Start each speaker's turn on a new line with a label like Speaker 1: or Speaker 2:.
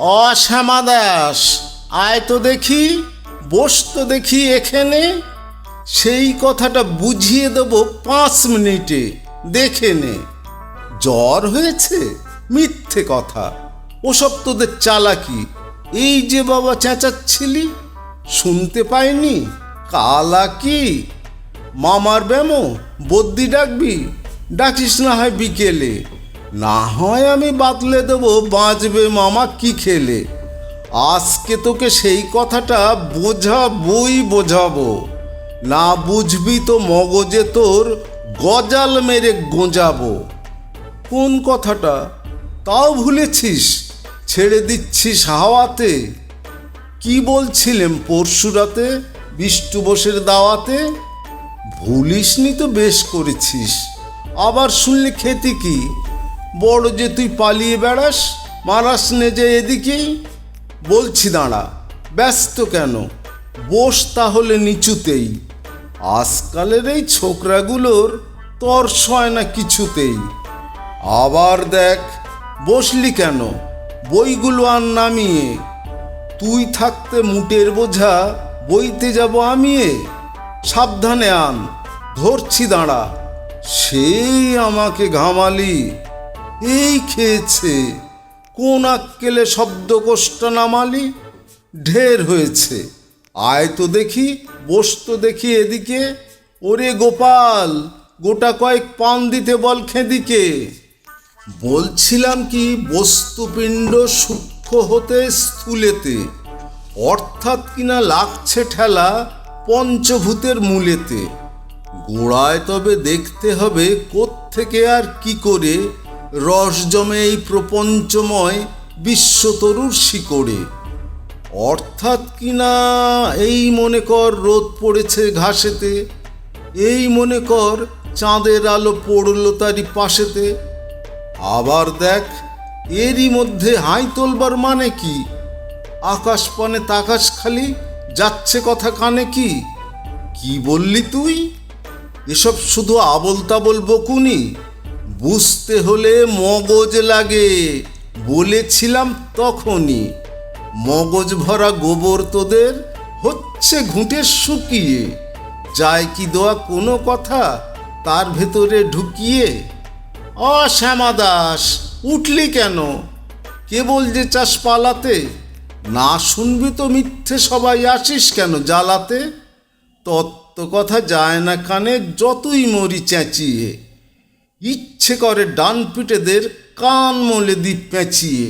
Speaker 1: অশ্যামা দাস, আয় তো দেখি, বস তো দেখি এখানে। সেই কথাটা বুঝিয়ে দেবো পাঁচ মিনিটে, দেখে নে। জ্বর হয়েছে? মিথ্যে কথা। ওসব তোদের চালাকি। এই যে বাবা চেঁচাচ্ছিলি, শুনতে পাইনি? কালা কি মামার ব্যামো, বদ্যি ডাকবি? ডাকিস না হয় বিকেলে। না হয় আমি বাতলে দেবো, বাঁচবে মামা কি খেলে? আজকে তোকে সেই কথাটা বোঝাবই বোঝাবো। না বুঝবি তো মগজে তোর গজাল মেরে গোঁজাবো। কোন কথাটা? তাও ভুলেছিস? ছেড়ে দিচ্ছিস হাওয়াতে? কি বলছিলেন পরশু রাতে বিষ্টু বোসের দাওয়াতে? ভুলিসনি তো বেশ করেছিস। আবার শুনলে খেতে কি? বড় যে তুই পালিয়ে বেড়াস, মারাস নে যে এদিকেই। বলছি দাঁড়া, ব্যস্ত কেন? বস তাহলে নিচুতেই। আজকালের এই ছোকরাগুলোর তর্স হয় না কিছুতেই। আবার দেখ, বসলি কেন? বইগুলো আর নামিয়ে। তুই থাকতে মুটের বোঝা, বইতে যাব আমিয়ে? সাবধানে আন, ধরছি দাঁড়া। সেই আমাকে ঘামালি। এই খেয়েছে। কোন আক্কেলে শব্দকোষ্টা নামালি? ঢের হয়েছে। আয় তো দেখি, বস তো দেখি এদিকে। ওরে গোপাল, গোটা কয়েক পান দিতে বল খেদিকে। বলছিলাম কি, বস্তুপিণ্ড সূক্ষ্ম হতে স্থূলেতে। অর্থাৎ কিনা লাগছে ঠেলা পঞ্চভূতের মূলেতে। গোড়ায় তবে দেখতে হবে কোত্থেকে আর কি করে। রস জমে এই প্রপঞ্চময় বিশ্বতরুর শিকড়ে। অর্থাৎ কিনা এই মনে কর রোদ পড়েছে ঘাসেতে, এই মনে কর চাঁদের আলো পড়ল তারই পাশেতে। আবার দেখ, এরই মধ্যে হাই তোলবার মানে কি? আকাশ পানে তাকাশ খালি যাচ্ছে কথা কানে কি? কি বললি তুই? এসব শুধু আবল তাবল বকুনি? বুঝতে হলে মগজ লাগে, বলেছিলাম তখনই। মগজ ভরা গোবর তোদের হচ্ছে ঘুঁটে শুকিয়ে। যায় কি দেওয়া কোনো কথা তার ভেতরে ঢুকিয়ে? অ শ্যামা দাস, উঠলি কেন? কেবল যে চাষ পালাতে? না শুনবি তো মিথ্যে সবাই আসিস কেন জ্বালাতে? তত্ত্ব কথা যায় না কানে, যতই মরি চেঁচিয়ে। ইচ্ছে করে ডান পিঠেদের কান মলে দ্বীপ পেঁচিয়ে।